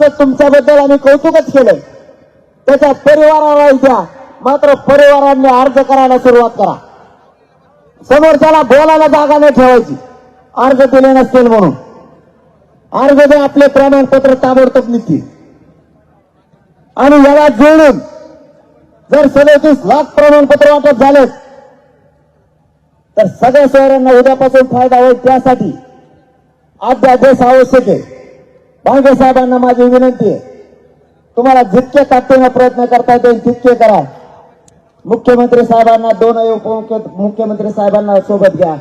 तर तुमच्याबद्दल आम्ही कौतुकच केलं त्याच्या परिवाराला द्या मात्र परिवारांनी अर्ज करायला सुरुवात करा. समोरच्याला बोलायला जागा नाही ठेवायची. अर्ज दिले नसतील म्हणून. अर्ज दे आपले प्रमाणपत्र ताबडतोब निघतील. आणि याला जोडून जर सदतीस लाख प्रमाणपत्र वाटप झाले तर सगळ्या शहरांना उद्यापासून फायदा होईल त्यासाठी अध्यादेश आवश्यक आहे. भांगे साहेबांना माझी विनंती आहे. तुम्हाला जितके ताकदीने प्रयत्न करता येतील तितके करा. मुख्यमंत्री साहेबांना दोनही उपमुख्यमंत्री साहेबांना सोबत घ्या.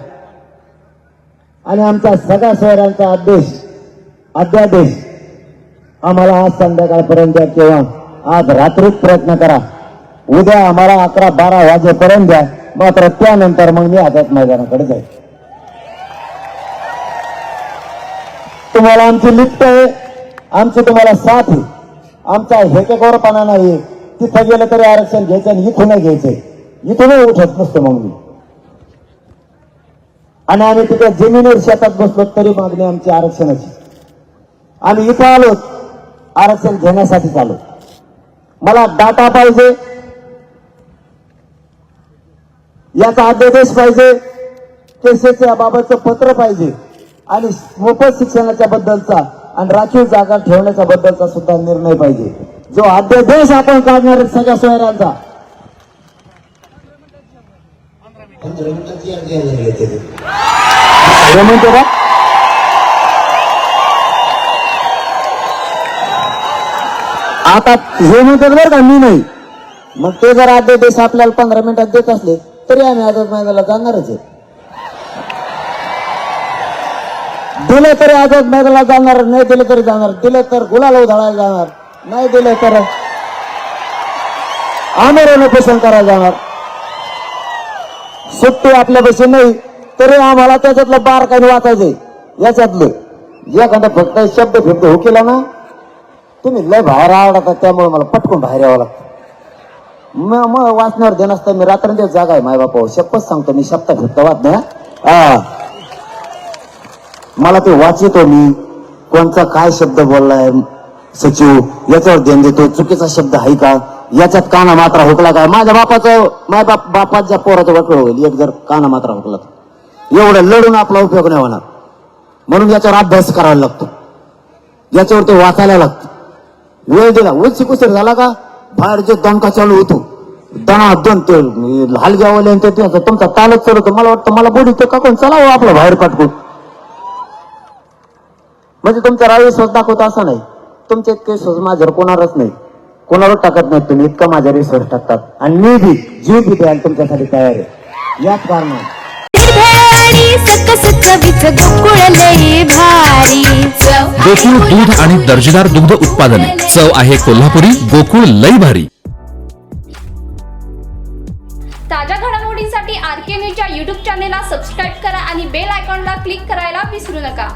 आणि आमचा सगळ्या शहरांचा आदेश अध्यादेश आम्हाला आज संध्याकाळपर्यंत द्या किंवा आज रात्रीच प्रयत्न करा. उद्या आम्हाला अकरा बारा वाजेपर्यंत द्या. मात्र त्यानंतर मग मी आझाद मैदानाकडे जाईल. तुम्हाला आमची लिफ्ट आहे. आमची तुम्हाला साथ आहे. आमचा हेकेकोरपणा नाही तिथं गेलं तरी आरक्षण घ्यायचं आणि इथून घ्यायचंय इथूनही उठत नसतो मग मी. आणि आम्ही तिथे जमिनीवर शेतात बसलो तरी मागणी आमची आरक्षणाची. आम्ही इथं आलो आरक्षण घेण्यासाठीच आलो. मला डाटा पाहिजे. याचा अध्यादेश पाहिजे. केसेच्या बाबतचं पत्र पाहिजे. आणि मोफत शिक्षणाच्या बद्दलचा आणि राखीव जागा ठेवण्याच्या बद्दलचा सुद्धा निर्णय पाहिजे. जो अध्यादेश आपण काढणार आहे सगळ्या सोयऱ्यांचा. हे म्हणतो का आता हे म्हणतात बरं का मी नाही. मग ते जर अध्यादेश आपल्याला पंधरा मिनिटात देत असले तरी आम्ही आझाद मैदानाला जाणारच आहे. दिलं तरी आझाद मैदानाला जाणार नाही दिलं तरी जाणार दिलं तर गुलाल उधळायला जाणार नाही दिलं तर आमरण उपोषण करायला जाणार. सुट्टी आपल्यापाशी नाही तरी आम्हाला त्याच्यातलं बार काही वाचायचंय याच्यातलं. एखादा फक्त शब्द फिरतो हो केला ना? तुम्ही लय बाहेर आवडता त्यामुळे मला पटकून बाहेर यावं लागतं. मग मग वाचण्यावर देणार मी रात्रंदिवस जागा आहे मायबापावर. शपथ सांगतो मी शब्द फिरतो वाच हा. मला ते वाचितो मी. कोणता काय शब्द बोललाय सचिव? याच्यावर ध्यान देतो. चुकीचा शब्द आहे का? याच्यात काना मात्रा हुकला काय माझ्या बापाचं माझ्या बाप बापाच्या पोराचं वाटलं होईल. एक जर काना मात्रा हुकला तर. एवढं लढून आपला उपयोग नाही होणार. म्हणून याच्यावर अभ्यास करावा लागतो. याच्यावर ते वाचायला लागतं. वेळ दिला. उलची कुशीर झाला का? बाहेर जे दणका चालू होतो. दणा दोन ते हलग्यावाले ते तुमचा तालच चालू होतो. मला वाटतं मला बोलू का कोण? चला हो आपलं बाहेर पाठवून म्हणजे तुमचा राव विश्वास दाखवतो असं नाही. तुमचे इतके विश्वास माझ्यावर कोणावरच नाही. कोणावर टाकत नाही तुम्ही इतका माझ्यावर विश्वास टाकतात. आणि मी बी जीव बी द्यायला तुमच्यासाठी तयार आहे. याच कारणाने. भेळी सकस चवीच गोकुळ लई भारी. गोकुळ दूध आणि दर्जेदार दुग्ध उत्पादने. चव आहे कोल्हापुरी गोकुळ लई भारी. ताज्या घडामोडींसाठी आर के न्यूजच्या यूट्यूब चॅनेलला सबस्क्राईब करा आणि बेल आयकॉनला क्लिक करायला विसरू नका.